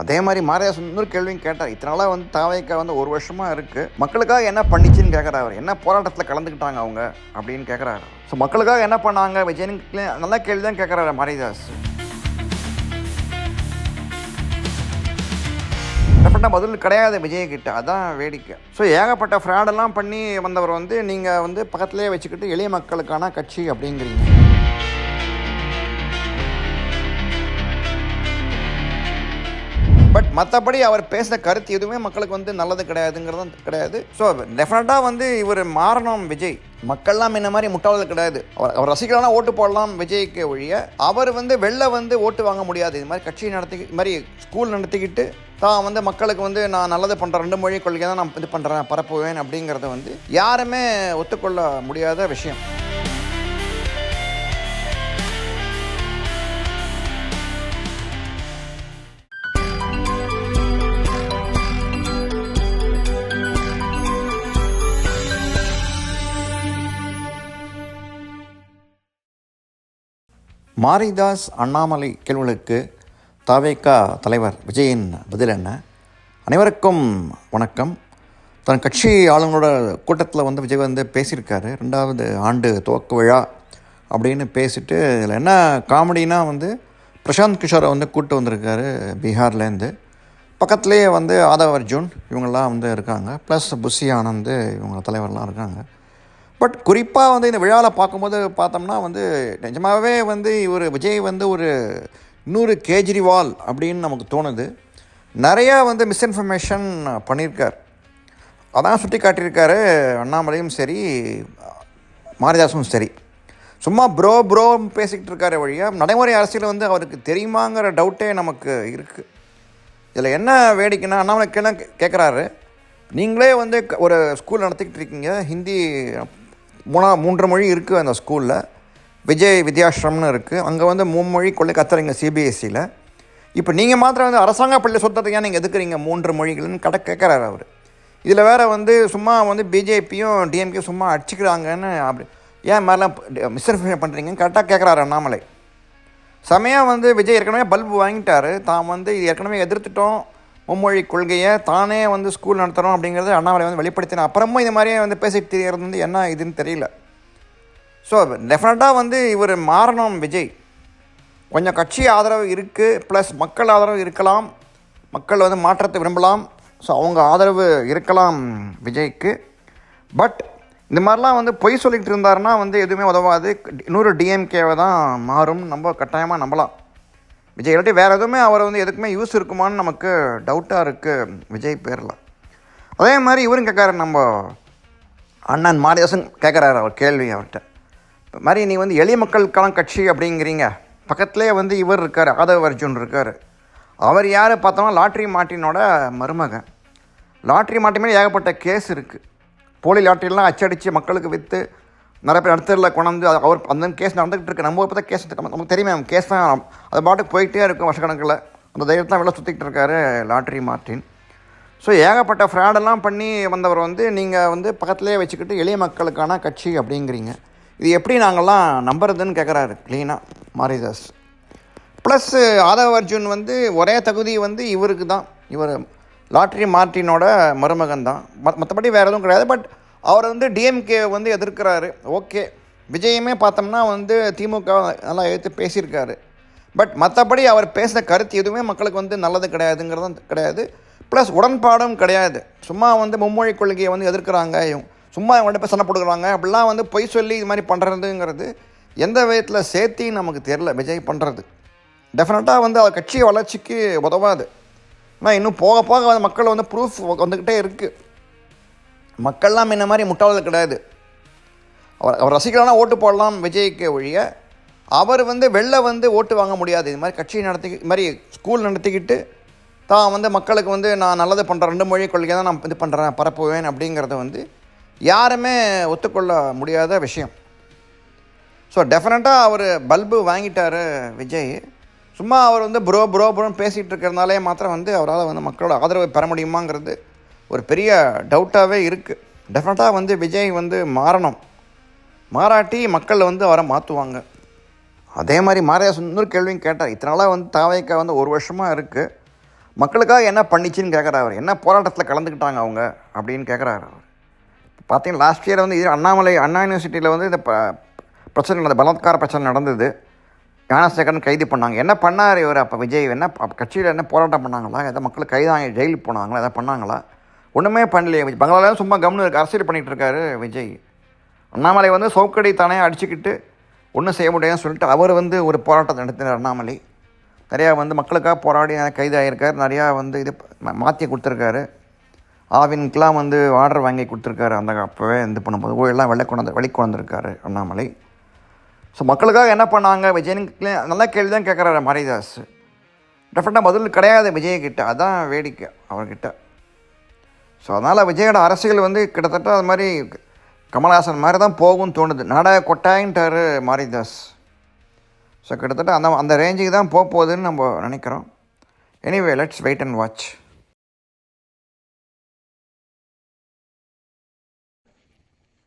அதே மாதிரி மாரியாசன் இன்னொரு கேள்வியும் கேட்டார். இத்தனை நாளாக வந்து தாவைக்கா வந்து ஒரு வருஷமாக இருக்குது மக்களுக்காக என்ன பண்ணிச்சுன்னு கேட்குறாரு என்ன போராட்டத்தில் கலந்துக்கிட்டாங்க அவங்க அப்படின்னு கேட்குறாரு ஸோ மக்களுக்காக என்ன பண்ணாங்க? விஜயனுக்கு நல்ல கேள்வி தான் கேட்குறாரு மாரிதாஸ். டெஃபினட்டாக பதில் கிடையாது விஜய்கிட்ட. அதான் வேடிக்கை. ஸோ ஏகப்பட்ட ஃப்ராடெல்லாம் பண்ணி வந்தவர் வந்து நீங்கள் வந்து பக்கத்துலேயே வச்சுக்கிட்டு எளிய மக்களுக்கான கட்சி அப்படிங்கிறீங்க. மற்றபடி அவர் பேசின கருத்து எதுவுமே மக்களுக்கு வந்து நல்லது கிடையாதுங்கிறதும் கிடையாது. ஸோ டெஃபினட்டாக வந்து இவர் மாறணும் விஜய். மக்கள்லாம் இந்த மாதிரி முட்டாளது கிடையாது. அவர் அவர் ரசிகர்களான ஓட்டு போடலாம் விஜய்க்கு ஒழிய அவர் வந்து வெளில வந்து ஓட்டு வாங்க முடியாது. இது மாதிரி கட்சி நடத்தி இது மாதிரி ஸ்கூல் நடத்திக்கிட்டு தான் வந்து மக்களுக்கு வந்து நான் நல்லது பண்ணுறேன் ரெண்டு மொழி கொள்கை தான் நான் இது பண்ணுறேன் பரப்புவேன் அப்படிங்கிறத வந்து யாருமே ஒத்துக்கொள்ள முடியாத விஷயம். மாரிதாஸ் அண்ணாமலை கேள்விகளுக்கு தாவேக்கா தலைவர் விஜயின் பதில் என்ன? அனைவருக்கும் வணக்கம். தன் கட்சி ஆளுங்களோட கூட்டத்தில் வந்து விஜய் வந்து பேசியிருக்காரு. ரெண்டாவது ஆண்டு துவக்க விழா அப்படின்னு பேசிட்டு இதில் என்ன காமெடினா வந்து பிரசாந்த் கிஷோரை வந்து கூப்பிட்டு வந்திருக்காரு பீகார்லேருந்து பக்கத்துலேயே வந்து ஆதவ் அர்ஜுன் இவங்கெல்லாம் வந்து இருக்காங்க. ப்ளஸ் புஷி ஆனந்த் இவங்க தலைவர்லாம் இருக்காங்க. பட் குறிப்பாக வந்து இந்த விழாவில் பார்க்கும்போது பார்த்தோம்னா வந்து நிஜமாகவே வந்து இவர் விஜய் வந்து ஒரு இன்னொரு கேஜ்ரிவால் அப்படின்னு நமக்கு தோணுது. நிறையா வந்து மிஸ்இன்ஃபர்மேஷன் பண்ணியிருக்கார் அதான் சுட்டி காட்டியிருக்காரு அண்ணாமலையும் சரி மாரிதாசும் சரி. சும்மா ப்ரோ ப்ரோ பேசிக்கிட்டு இருக்காரு வழியாக நடைமுறை அரசியல் வந்து அவருக்கு தெரியுமாங்கிற டவுட்டே நமக்கு இருக்குது இதில் என்ன வேடிக்கைன்னா அண்ணாமலை கேள்வி கேட்குறாரு நீங்களே வந்து க- ஒரு ஸ்கூல் நடத்திக்கிட்டு இருக்கீங்க ஹிந்தி மூணா மூன்று மொழி இருக்குது அந்த ஸ்கூலில் விஜய் வித்யாஷ்ரம்னு இருக்குது அங்கே வந்து மும்மொழி கொள்ளை கத்துறீங்க சிபிஎஸ்சியில் இப்போ நீங்கள் மாத்திரம் வந்து அரசாங்க பள்ளி சொத்தத்தை ஏன் நீங்கள் எதுக்குறீங்க? மூன்று மொழிகள்னு கடை கேட்குறாரு அவர். இதில் வேறு வந்து சும்மா வந்து பிஜேபியும் டிஎம்கே சும்மா அடிச்சுக்கிறாங்கன்னு அப்படி. ஏன் மாதிரிலாம் மிஸ்இன்ஃபர்மேஷன் பண்ணுறீங்கன்னு கரெக்டாக கேட்குறாரு அண்ணாமலை. செமையாக வந்து விஜய் ஏற்கனவே பல்பு வாங்கிட்டாரு. தான் வந்து இது ஏற்கனவே எதிர்த்துட்டோம். மும்மொழி கொள்கையை தானே வந்து ஸ்கூல் நடத்துகிறோம் அப்படிங்கிறது அண்ணாமலை வந்து வெளிப்படுத்தின அப்புறமும் இது மாதிரியே வந்து பேசிட்டு தெரியறது வந்து என்ன இதுன்னு தெரியல. ஸோ டெஃபினட்டாக வந்து இவர் மாறணும் விஜய். கொஞ்சம் கட்சி ஆதரவு இருக்குது ப்ளஸ் மக்கள் ஆதரவு இருக்கலாம். மக்கள் வந்து மாற்றத்தை விரும்பலாம். ஸோ அவங்க ஆதரவு இருக்கலாம் விஜய்க்கு. பட் இந்த மாதிரிலாம் வந்து பொய் சொல்லிகிட்டு இருந்தாருன்னா வந்து எதுவுமே உதவாது. இன்னொரு டிஎம்கேவை தான் மாறும் நம்ம கட்டாயமாக நம்பலாம். விஜய் இல்லாட்டி வேறு எதுவுமே அவரை வந்து எதுக்குமே யூஸ் இருக்குமான்னு நமக்கு டவுட்டாக இருக்குது விஜய் பேரில். அதே மாதிரி இவரும் கேட்காரு நம்ம அண்ணன் மாரிதாசன் கேட்குறாரு அவர் கேள்வி அவர்கிட்ட. இந்த மாதிரி நீ வந்து எளிய மக்களுக்கான கட்சி அப்படிங்கிறீங்க. பக்கத்துலேயே வந்து இவர் இருக்கார் ஆதவ அர்ஜுன் இருக்கார். அவர் யார் பார்த்தோம்னா லாட்ரி மாட்டினோட மருமகன். லாட்ரி மாட்டி மேலே ஏகப்பட்ட கேஸ் இருக்குது போலி லாட்ரிலாம் அச்சடித்து மக்களுக்கு விற்று நிறைய பேர் நடுத்தரில் கொண்டாந்து அவர் அந்த கேஸ் நடந்துகிட்டு இருக்கு. நம்ம பார்த்தா கேஸ் நமக்கு தெரியுமே கேஸ் தான் அது பாட்டுக்கு போயிட்டே இருக்கும் வருஷக்கணக்கில். அந்த தைரியத்தான் வெளில சுற்றிக்கிட்டு இருக்காரு லாட்ரி மார்ட்டின். ஸோ ஏகப்பட்ட ஃப்ராடெல்லாம் பண்ணி வந்தவர் வந்து நீங்கள் வந்து பக்கத்துலேயே வச்சுக்கிட்டு எளிய மக்களுக்கான கட்சி அப்படிங்கிறீங்க. இது எப்படி நாங்கள்லாம் நம்புறதுன்னு கேட்குறாரு க்ளீனாக மாரிதாஸ். ப்ளஸ் ஆதவ் அர்ஜுன் வந்து ஒரே தகுதி வந்து இவருக்கு தான். இவர் லாட்ரி மார்ட்டினோட மருமகன் தான். மற்றபடி வேறு எதுவும் கிடையாது. பட் அவர் வந்து டிஎம்கே வந்து எதிர்க்கிறாரு. ஓகே. விஜயமே பார்த்தோம்னா வந்து திமுக நல்லா எடுத்து பேசியிருக்காரு. பட் மற்றபடி அவர் பேசின கருத்து எதுவுமே மக்களுக்கு வந்து நல்லது கிடையாதுங்கிறதும் கிடையாது. ப்ளஸ் உடன்பாடும் கிடையாது. சும்மா வந்து மும்மொழி கொள்கையை வந்து எதிர்க்கிறாங்க. சும்மா இவங்கள்ட்ட போய் சண்டை போட்டுக்கிறாங்க. அப்படிலாம் வந்து பொய் சொல்லி இது மாதிரி பண்ணுறதுங்கிறது எந்த விதத்தில் சேர்த்தின்னு நமக்கு தெரில விஜய் பண்ணுறது டெஃபினட்டாக வந்து அவர் கட்சி வளர்ச்சிக்கு உதவாது. ஆனால் இன்னும் போக போக வந்து மக்கள் வந்து ப்ரூஃப் வந்துக்கிட்டே இருக்குது மக்கள்லாம் முன்ன மாதிரி முட்டாளது கிடையாது. அவர் அவர் ரசிகர்களான ஓட்டு போடலாம் விஜய்க்கு ஒழிய அவர் வந்து வெளில வந்து ஓட்டு வாங்க முடியாது. இது மாதிரி கட்சி நடத்தி இது மாதிரி ஸ்கூல் நடத்திக்கிட்டு தான் வந்து மக்களுக்கு வந்து நான் நல்லது பண்ணுறேன் ரெண்டு மொழி கொள்கை தான் நான் இது பண்ணுறேன் பரப்புவேன் அப்படிங்கிறத வந்து யாருமே ஒத்துக்கொள்ள முடியாத விஷயம். ஸோ டெஃபினட்டாக அவர் பல்பு வாங்கிட்டார் விஜய். சும்மா அவர் வந்து ப்ரோ ப்ரோ ப்ரோன்னு பேசிகிட்டு இருக்கிறதுனாலே மாத்திரம் வந்து அவரால் வந்து மக்களோட ஆதரவை பெற முடியுமாங்கிறது ஒரு பெரிய டவுட்டாகவே இருக்குது டெஃபினட்டாக வந்து விஜய் வந்து மாறணும். மாறாட்டி மக்கள் வந்து அவரை மாற்றுவாங்க அதே மாதிரி மாரியா சுந்தர் கேள்வியும் கேட்டார். இத்தனை நாளாக வந்து தாவைக்கா வந்து ஒரு வருஷமாக இருக்குது மக்களுக்காக என்ன பண்ணிச்சுன்னு கேட்குறாரு என்ன போராட்டத்தில் கலந்துக்கிட்டாங்க அவங்க அப்படின்னு கேட்குறாரு அவர். பார்த்தீங்கன்னா லாஸ்ட் இயர் வந்து இது அண்ணாமலை அண்ணா யூனிவர்சிட்டியில் வந்து இந்த ப- பிரச்சனை நடந்தது. பலாத்கார பிரச்சனை நடந்தது. ஞானசேகரன் கைது பண்ணாங்க. என்ன பண்ணார் இவர்? அப்போ விஜய் என்ன கட்சியில் என்ன போராட்டம் பண்ணாங்களா? எதாவது மக்கள் கைதாங்க ஜெயிலுக்கு போனாங்களா? எதாவது பண்ணாங்களா? ஒன்றுமே பண்ணலையே விஜய். பங்களாவில் சும்மா கவனம் இருக்கு. அரசியல் பண்ணிகிட்டு இருக்காரு விஜய். அண்ணாமலை வந்து சவுக்கடி தானே அடிச்சுக்கிட்டு ஒன்றும் செய்ய முடியாதுன்னு சொல்லிட்டு அவர் வந்து ஒரு போராட்டத்தை நடத்தினார் அண்ணாமலை. நிறையா வந்து மக்களுக்காக போராடி நிறைய நிறையா வந்து இது மா- மாற்றி கொடுத்துருக்காரு ஆவினுக்கெலாம் வந்து ஆர்டர் வாங்கி கொடுத்துருக்காரு. அந்த அப்போவே இது பண்ணும்போது ஊழலாம் வெளில கொண்டு வெளி கொண்டிருக்காரு அண்ணாமலை. ஸோ மக்களுக்காக என்ன பண்ணாங்க விஜயனுக்கு நல்ல கேள்வி தான் கேட்குறாரு மாரிதாஸ் டெஃபினட்டாக பதில் கிடையாது விஜய்கிட்ட. அதான் வேடிக்கை அவர்கிட்ட. ஸோ அதனால் விஜயோட அரசியல் வந்து கிட்டத்தட்ட அது மாதிரி கமல்ஹாசன் மாதிரி தான் போகும்னு தோணுது. நாடக கொட்டாயின்ட்டார் மாரிதாஸ். ஸோ கிட்டத்தட்ட அந்த அந்த ரேஞ்சுக்கு தான் போக போகுதுன்னு நம்ம நினைக்கிறோம். Anyway let's wait and watch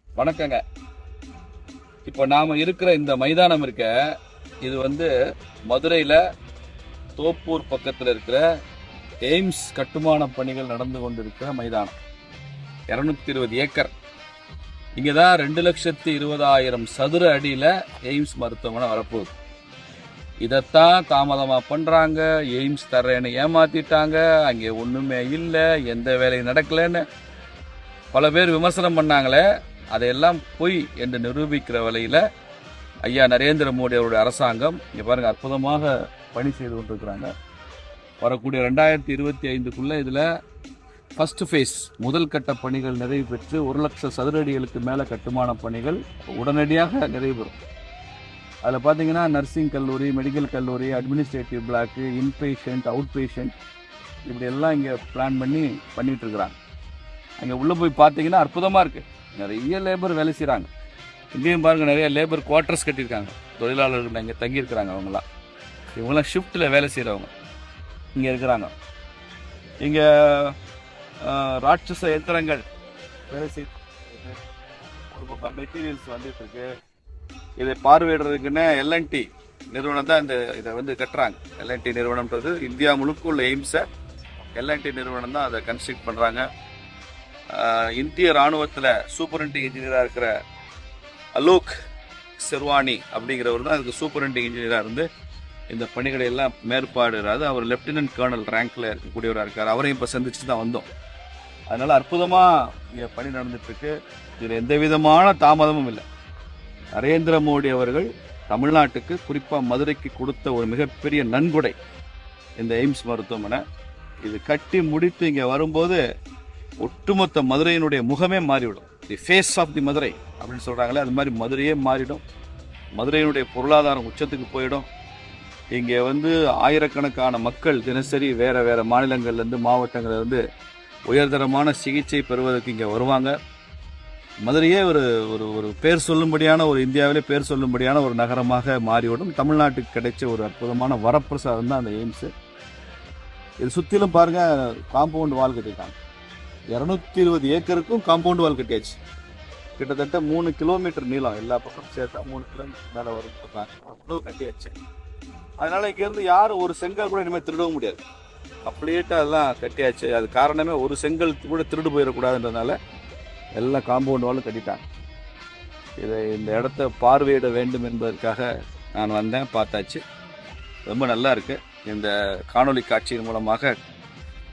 வணக்கங்க. இப்போ நாம் இருக்கிற இந்த மைதானம் இருக்க இது வந்து மதுரையில் தோப்பூர் பக்கத்தில் இருக்கிற எய்ம்ஸ் கட்டுமான பணிகள் நடந்து கொண்டிருக்கிற மைதானம். இருநூத்தி இருபது ஏக்கர். இங்கே தான் ரெண்டு லட்சத்தி இருபதாயிரம் சதுர அடியில் எய்ம்ஸ் மருத்துவமனை வரப்போகுது. இதைத்தான் தாமதமாக பண்ணுறாங்க எய்ம்ஸ் தர்றேன்னு ஏமாத்திட்டாங்க. அங்கே ஒன்றுமே இல்லை. எந்த வேலையும் நடக்கலைன்னு பல பேர் விமர்சனம் பண்ணாங்களே. அதையெல்லாம் பொய் என்று நிரூபிக்கிற வகையில் ஐயா நரேந்திர மோடி அவருடைய அரசாங்கம் இங்கே பாருங்க அற்புதமாக பணி செய்து கொண்டிருக்கிறாங்க. வரக்கூடிய ரெண்டாயிரத்தி இருபத்தி ஐந்துக்குள்ளே இதில் ஃபஸ்ட்டு ஃபேஸ் முதல் கட்ட பணிகள் நிறைவு பெற்று ஒரு லட்சம் சதுர அடிகளுக்கு மேலே கட்டுமான பணிகள் உடனடியாக நிறைவு பெறும். அதில் பார்த்தீங்கன்னா நர்சிங் கல்லூரி மெடிக்கல் கல்லூரி administrative block inpatient out patient இப்படி எல்லாம் இங்கே பிளான் பண்ணி பண்ணிகிட்ருக்குறாங்க அங்கே உள்ளே போய் பார்த்தீங்கன்னா அற்புதமாக இருக்குது நிறைய லேபர் வேலை செய்கிறாங்க இங்கேயும் பாருங்கள் நிறைய லேபர் குவார்ட்டர்ஸ் கட்டியிருக்காங்க. தொழிலாளர்கள் இங்கே தங்கியிருக்கிறாங்க அவங்களாம் இவங்களாம் ஷிஃப்ட்டில் வேலை செய்கிறவங்க இங்கே இருக்கிறாங்க. இங்கே ராட்சச எந்திரங்கள் வேலை செய் ஒரு பக்கம் மெட்டீரியல்ஸ் வந்துட்டு இருக்கு. இதை பார்வையிடுறதுக்குன்னு எல்என்டி நிறுவனம் தான் இந்த இதை வந்து கட்டுறாங்க. எல்என்டி நிறுவனம்ன்றது இந்தியா முழுக்க உள்ள எய்ம்ஸை எல்என்டி நிறுவனம் தான் அதை கன்ஸ்ட்ரக்ட் பண்ணுறாங்க இந்திய ராணுவத்தில் சூப்பரண்டிங் இன்ஜினியராக இருக்கிற அலோக் செர்வானி அப்படிங்கிறவர் தான் அதுக்கு சூப்பரண்டிங் இன்ஜினியராக இருந்து இந்த பணிகளை எல்லாம் மேற்பாடுறாரு அவர் லெப்டினன்ட் கர்னல் ரேங்க்ல இருக்கக்கூடியவராக இருக்கார். அவரையும் இப்போ சந்திச்சு தான் வந்தோம். அதனால அற்புதமாக இங்கே பணி நடந்துட்டு இருக்கு இதில் எந்த விதமான தாமதமும் இல்லை. நரேந்திர மோடி அவர்கள் தமிழ்நாட்டுக்கு குறிப்பாக மதுரைக்கு கொடுத்த ஒரு மிகப்பெரிய நன்கொடை இந்த எய்ம்ஸ் மருத்துவமனை. இது கட்டி முடித்து இங்கே வரும்போது ஒட்டுமொத்த மதுரையினுடைய முகமே மாறிவிடும். The face of the Madurai அப்படின்னு சொல்கிறாங்களே அது மாதிரி மதுரையே மாறிடும். மதுரையினுடைய பொருளாதாரம் உச்சத்துக்கு போயிடும். இங்கே வந்து ஆயிரக்கணக்கான மக்கள் தினசரி வேறு வேறு மாநிலங்கள்லேருந்து மாவட்டங்கள்லேருந்து உயர்தரமான சிகிச்சை பெறுவதற்கு இங்கே வருவாங்க. மதுரையே ஒரு ஒரு ஒரு பேர் சொல்லும்படியான ஒரு இந்தியாவிலே பேர் சொல்லும்படியான ஒரு நகரமாக மாறிவிடும். தமிழ்நாட்டுக்கு கிடைச்ச ஒரு அற்புதமான வரப்பிரசாதம் தான் அந்த எய்ம்ஸு. இது சுற்றிலும் பாருங்கள் காம்பவுண்ட் வால் கட்டியிருக்காங்க. இரநூத்தி இருபது ஏக்கருக்கும் காம்பவுண்ட் வால் கட்டியாச்சு. கிட்டத்தட்ட மூணு கிலோமீட்டர் நீளம் எல்லா பக்கமும் சேர்த்தா மூணு கிலோமீட்டர் மேலே வரும் அவ்வளோ கட்டியாச்சு. அதனால இங்கேருந்து யாரும் ஒரு செங்கல் கூட இனிமேல் திருடவும் முடியாது. அப்படியேட்டு அதெல்லாம் கட்டியாச்சு. அது காரணமே ஒரு செங்கல் கூட திருடு போயிடக்கூடாதுன்றதுனால எல்லாம் காம்பவுண்ட் வாலும் கட்டிட்டாங்க. இதை இந்த இடத்த பார்வையிட வேண்டும் என்பதற்காக நான் வந்தேன் பார்த்தாச்சு. ரொம்ப நல்லா இருக்குது இந்த காணொலி காட்சியின் மூலமாக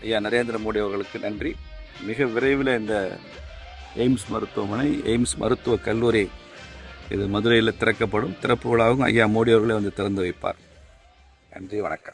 ஐயா நரேந்திர மோடி அவர்களுக்கு நன்றி. மிக விரைவில் இந்த எய்ம்ஸ் மருத்துவமனை எய்ம்ஸ் மருத்துவக் கல்லூரி இது மதுரையில் திறக்கப்படும். திறப்பு விழாவும் ஐயா மோடி அவர்களே வந்து திறந்து வைப்பார். நன்றி வணக்கம்.